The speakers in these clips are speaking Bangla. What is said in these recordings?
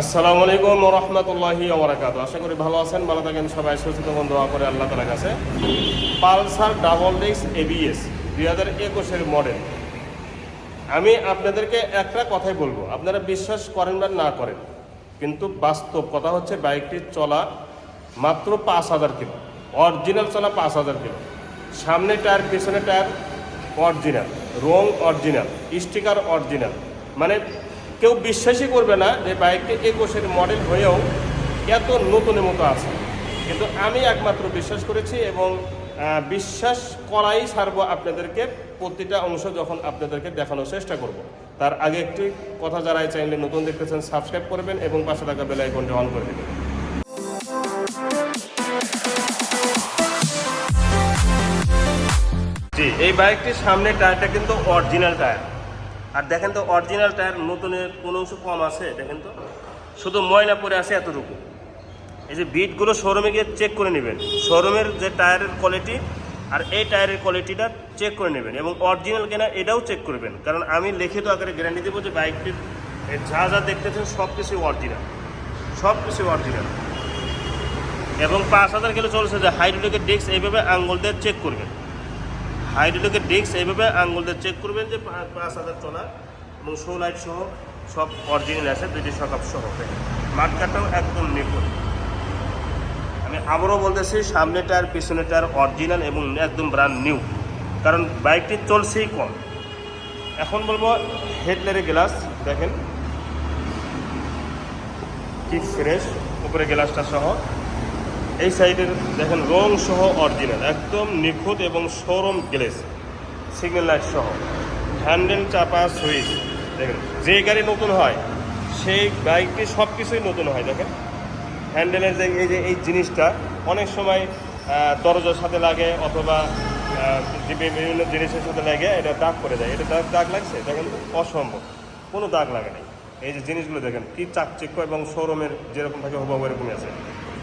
আসসালামু আলাইকুম রহমতুল্লাহি ওবরাকাত আশা করি ভালো আছেন, ভালো থাকেন সবাই, সুস্থ মন দোয়া করে আল্লাহ তালার কাছে। পালসার ডাবল ডিক্স এবিএস দুই হাজার একুশের মডেল। আমি আপনাদেরকে একটা কথাই বলব, আপনারা বিশ্বাস করেন বা না করেন, কিন্তু বাস্তব কথা হচ্ছে বাইকটি চলা মাত্র পাঁচ হাজার কিলো, অরিজিনাল চলা পাঁচ হাজার কিলো। সামনে টায়ার, পিছনে টায়ার, অরিজিনাল, রং অরিজিনাল, স্টিকার অরিজিনাল মানে কেউ বিশ্বাসই করবে না যে বাইকটি একুশের মডেল হয়েও এত নতুনের মতো আছে। কিন্তু আমি একমাত্র বিশ্বাস করেছি এবং বিশ্বাস করাই ছাড়বো আপনাদেরকে প্রতিটা অংশ যখন আপনাদেরকে দেখানোর চেষ্টা করব। তার আগে একটি কথা এই চ্যানেলে নতুন দেখতেছেন সাবস্ক্রাইব করবেন এবং পাশে থাকা বেল আইকনটি অন করে দেবেন। জি, এই বাইকটির সামনে টায়ারটা কিন্তু অরিজিনাল টায়ার আর দেখেন তো অরিজিনাল টায়ার নতুনের কোনো অংশ কম আছে, দেখেন তো। শুধু ময়না পরে আছে এতটুকু। এই যে বিটগুলো শোরুমে গিয়ে চেক করে নেবেন। শোরুমের যে টায়ারের কোয়ালিটি আর এই টায়ারের কোয়ালিটিটা চেক করে নেবেন এবং অরিজিনাল কেনা এটাও চেক করবেন। কারণ আমি লিখিত আকারে গ্যারান্টি দেবো যে বাইকটির যা যা দেখতেছেন সব কিছু অরিজিনাল সব কিছু অরিজিনাল এবং পাঁচ হাজার কিলো চলছে যে হাইড্রোলিকের ডিস্ক এইভাবে আঙ্গুল দিয়ে চেক করবেন। হাইড্রোলিকের ডিস্ক এইভাবে আঙ্গুল দিয়ে চেক করবেন যে পাঁচ হাজার চলা এবং শো লাইট সহ সব অরিজিনাল আছে দুইটি সকাপ সহ মাঠকাটাও একদম নিখুঁত। আমি আবারও বলতেছি সামনে টায়ার পিছনে টায়ার অরিজিনাল এবং একদম ব্র্যান্ড নিউ কারণ বাইকটি চলছেই কম। এখন বলব হেডলাইটের গ্লাস দেখেন। কি ফ্রেশ উপরে গ্লাসটা সহ। এই সাইডের দেখেন, রং সহ অরিজিনাল একদম নিখুঁত এবং শোরুম গ্লেস সিগন্যাল লাইট সহ। হ্যান্ডেল চাপা সুইচ দেখেন, যে গাড়ি নতুন হয়, সেই বাইকটি সব কিছুই নতুন হয়, দেখেন। হ্যান্ডেলের যে, এই যে, এই জিনিসটা, অনেক সময় দরজার সাথে লাগে অথবা বিভিন্ন জিনিসের সাথে লাগে, এটা দাগ করে দেয় এটা দাগ দাগ লাগছে? দেখেন অসম্ভব। কোনো দাগ লাগে নাই। এই যে জিনিসগুলো দেখেন, কি চাকচিক্য এবং শোরুমের যেরকম থাকে, হুবাহু এরকমই আছে।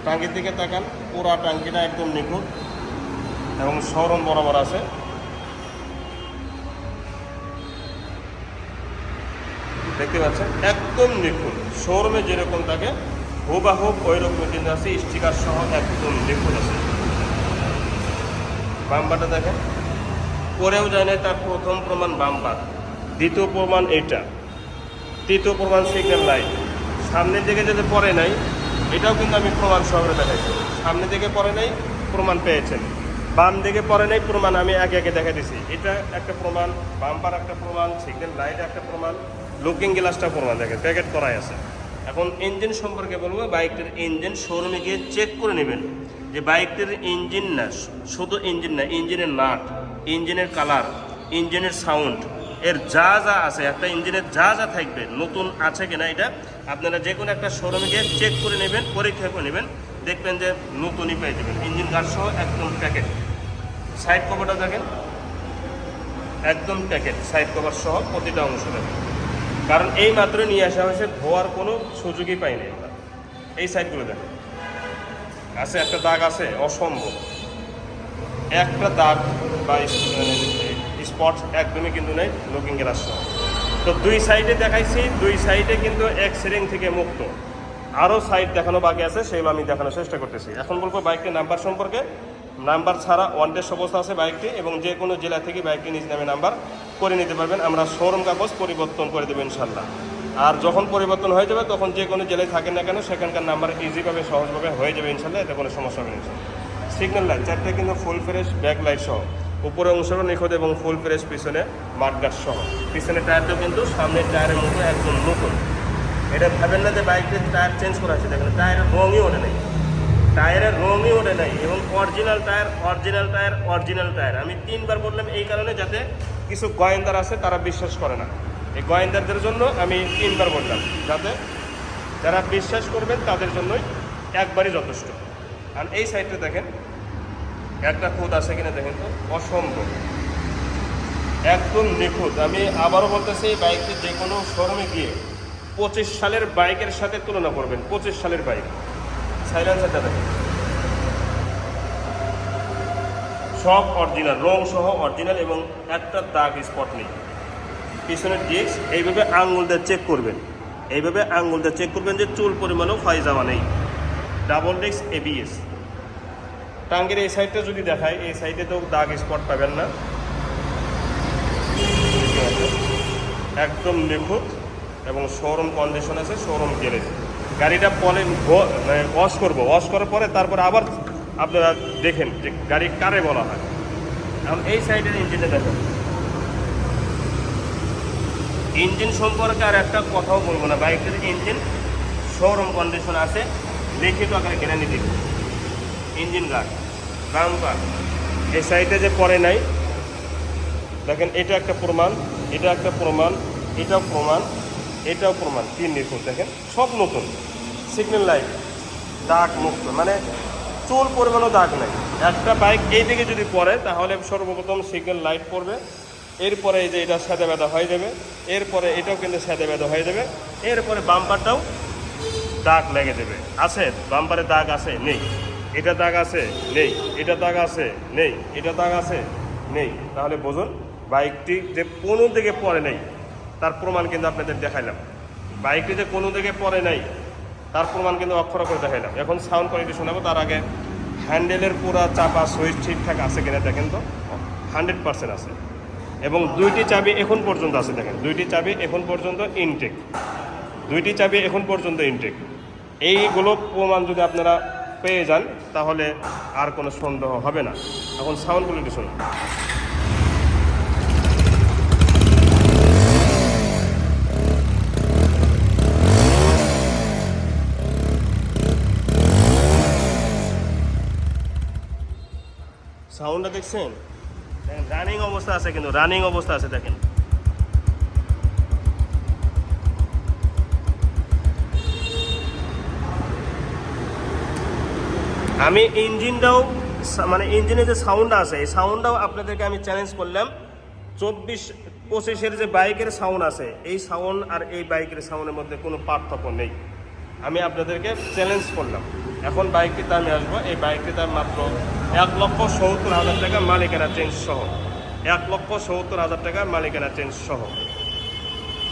টাঙ্কির দিকে তাকান, পুরা টাঙ্কিটা একদম নিখুঁত এবং শোরুম বরাবর আছে। দেখতে পাচ্ছেন, একদম নিখুঁত। শোরুমে যেরকম থাকে, হুবাহু ওই রকম কিন্তু আছে, স্টিকার সহ একদম নিখুঁত আছে। বাম্পারটা দেখেন। পরেও যায় তার প্রথম প্রমাণ বাম্পার দ্বিতীয় প্রমাণ এইটা। তৃতীয় প্রমাণ সিগন্যাল লাইট। সামনের দিকে যেতে পরে নাই এটাও কিন্তু আমি প্রমাণ সহকারে দেখাইছি। সামনে দিকে পরে নাই, প্রমাণ পেয়েছেন। বাম দিকে পরে নাই, প্রমাণ আমি একে একে দেখা দিছি। এটা একটা প্রমাণ, বাম্পার একটা প্রমাণ, সিগন্যাল লাইট একটা প্রমাণ, লুকিং গ্লাসটা প্রমাণ, দেখেন, প্যাকেট করাই আছে। এখন ইঞ্জিন সম্পর্কে বলব, বাইকটির ইঞ্জিন শোরুমে গিয়ে চেক করে নেবেন যে বাইকটির ইঞ্জিন না, শুধু ইঞ্জিন না, ইঞ্জিনের নাট, ইঞ্জিনের কালার ইঞ্জিনের সাউন্ড এর যা যা আছে, একটা ইঞ্জিনের যা যা থাকবে, নতুন আছে কিনা, এটা আপনারা যে কোনো একটা শোরুমে গিয়ে চেক করে নেবেন, পরীক্ষা করে নেবেন, দেখবেন যে নতুনই পেয়ে যাবেন। ইঞ্জিন গার্ড সহ একদম প্যাকেট সাইড কভারটা দেখেন। একদম প্যাকেট সাইড কভার সহ প্রতিটা অংশ দেখেন। কারণ এই মাত্র নিয়ে আসা হয়েছে, ধোয়ার কোনো সুযোগই পাইনি আমরা। এই সাইডগুলো দেখেন। আছে, একটা দাগ আছে, অসম্ভব। একটা দাগ বা স্পট একদমই কিন্তু নেই লুকিং গ্লাস সহ। তো দুই সাইডে দেখাইছি, দুই সাইডে কিন্তু এক সিরিং থেকে মুক্ত। আরও সাইড দেখানো বাকি আছে, সেগুলো আমি দেখানোর চেষ্টা করতেছি। এখন বলব বাইকটির নাম্বার সম্পর্কে। নাম্বার ছাড়া ওয়ান ডেস্ট অবস্থা আছে বাইকটি, এবং যে কোনো জেলা থেকে বাইকটি নিজ নামে নাম্বার করে নিতে পারবেন। আমরা শোরুম কাগজ পরিবর্তন করে দেবো ইনশাল্লাহ। আর যখন পরিবর্তন হয়ে যাবে, তখন যে কোনো জেলায় থাকেন না কেন, সেখানকার নাম্বার ইজিভাবে সহজভাবে হয়ে যাবে ইনশাল্লাহ, এতে কোনো সমস্যা হবে সিগন্যাল লাইট চারটে কিন্তু ফুল ফ্রেশ ব্যাক লাইট সহ। উপরে অংশটা নিখুঁত এবং ফুল ফ্রেশ পিছনে মাঠগাছ সহ। পিছনে টায়ারটাও কিন্তু সামনের টায়ারের মতো একদম নতুন। এটা ভাবেন না যে বাইকের টায়ার চেঞ্জ করা আছে। দেখেন, টায়ারের রঙই ওঠে নাই। টায়ারের রঙই ওঠে নাই এবং original tyre original tyre original tyre. আমি তিনবার বললাম এই কারণে যাতে কিছু গোয়েন্দার আছে, তারা বিশ্বাস করে না। এই গোয়েন্দারদের জন্য আমি তিনবার বললাম, যাতে যারা বিশ্বাস করবেন, তাদের জন্যই একবারই যথেষ্ট। আর এই সাইডটা দেখেন একটা খুদ আছে কিনা দেখেন তো? অসম্ভব। একদম নিখুঁত। আমি আবারও বলতেছি, এই বাইকটি যে কোনো শোরুমে গিয়ে পঁচিশ সালের বাইকের সাথে তুলনা করবেন। পঁচিশ সালের বাইক। সাইলেন্সারটা দেখেন। সব অরিজিনাল রং সহ অরিজিনাল এবং একটা দাগ স্পট নেই। পিছনের ডিস্ক এইভাবে আঙুল দিয়ে চেক করবেন। এইভাবে আঙ্গুলটা চেক করবেন যে চুল পরিমাণও যাওয়া নেই। ডাবল ডিস্ক এবিএস টাঙ্গের এই সাইডটা যদি দেখায় এই সাইডে তো দাগ স্পট পাবেন না। একদম নিখুঁত এবং শোরুম কন্ডিশন আছে শোরুম গ্যারেজ গাড়িটা পরে ওয়াশ করব। ওয়াশ করার পরে তারপরে আবার আপনারা দেখেন যে গাড়ি কারে বলা হয়। এখন এই সাইডের ইঞ্জিনটা দেখেন। ইঞ্জিন সম্পর্কে আর একটা কথাও বলব না। বাইকের ইঞ্জিন শোরুম কন্ডিশন আছে। লিখিত আকারে গ্যারান্টি দিব ইঞ্জিন গার্ড বাম্পার এই সাইডে যে পরে নাই, দেখেন এটা একটা প্রমাণ, এটা একটা প্রমাণ, এটাও প্রমাণ এটাও প্রমাণ, তিন নিখুঁত দেখেন, সব নতুন। সিগন্যাল লাইট দাগ মুক্ত মানে চুল পরিমাণও দাগ নাই। একটা বাইক এই দিকে যদি পড়ে, তাহলে সর্বপ্রথম সিগন্যাল লাইট পড়বে, এরপরে এই যে এটা সাদা বেদা হয়ে যাবে, এরপরে এটাও কিন্তু সাদা বেদা হয়ে যাবে, এরপরে বাম্পারটাও দাগ লেগে যাবে। আছে? বাম্পারে দাগ আছে? নেই। এটা দাগ আছে? নেই। এটা দাগ আছে? নেই। এটা দাগ আছে? নেই। তাহলে বোঝুন, বাইকটি যে কোনো দিকে পড়ে নেই, তার প্রমাণ কিন্তু আপনাদের দেখাইলাম। বাইকটি যে কোনো দিকে পড়ে নাই, তার প্রমাণ কিন্তু অক্ষর করে দেখাইলাম। এখন সাউন্ড কোয়ালিটি শোনাবো, তার আগে হ্যান্ডেলের পুরা চাপা সুইচ ঠিকঠাক আছে কিনা দেখেন তো। হান্ড্রেড পার্সেন্ট আছে। এবং দুইটি চাবি এখন পর্যন্ত আছে, দেখেন। দুইটি চাবি এখন পর্যন্ত ইনটেক দুইটি চাবি এখন পর্যন্ত ইনটেক এইগুলো প্রমাণ যদি আপনারা পেয়ে যান, তাহলে আর কোনো সন্দেহ হবে না। এখন সাউন্ড কোয়ালিটি শুনুন। সাউন্ডটা দেখছেন? রানিং অবস্থা আছে কিন্তু রানিং অবস্থা আছে, দেখেন। আমি ইঞ্জিনটাও মানে ইঞ্জিনের যে সাউন্ড আছে, এই সাউন্ডটাও আপনাদেরকে আমি চ্যালেঞ্জ করলাম। চব্বিশ পঁচিশের যে বাইকের সাউন্ড আছে, এই সাউন্ড আর এই বাইকের সাউন্ডের মধ্যে কোনো পার্থক্য নেই। আমি আপনাদেরকে চ্যালেঞ্জ করলাম। এখন বাইকটিতে আমি আসব। এই বাইকটির দাম মাত্র এক লক্ষ সত্তর হাজার টাকা মালিকানা চেঞ্জ সহ। এক লক্ষ সত্তর হাজার টাকা মালিকানা চেঞ্জ সহ।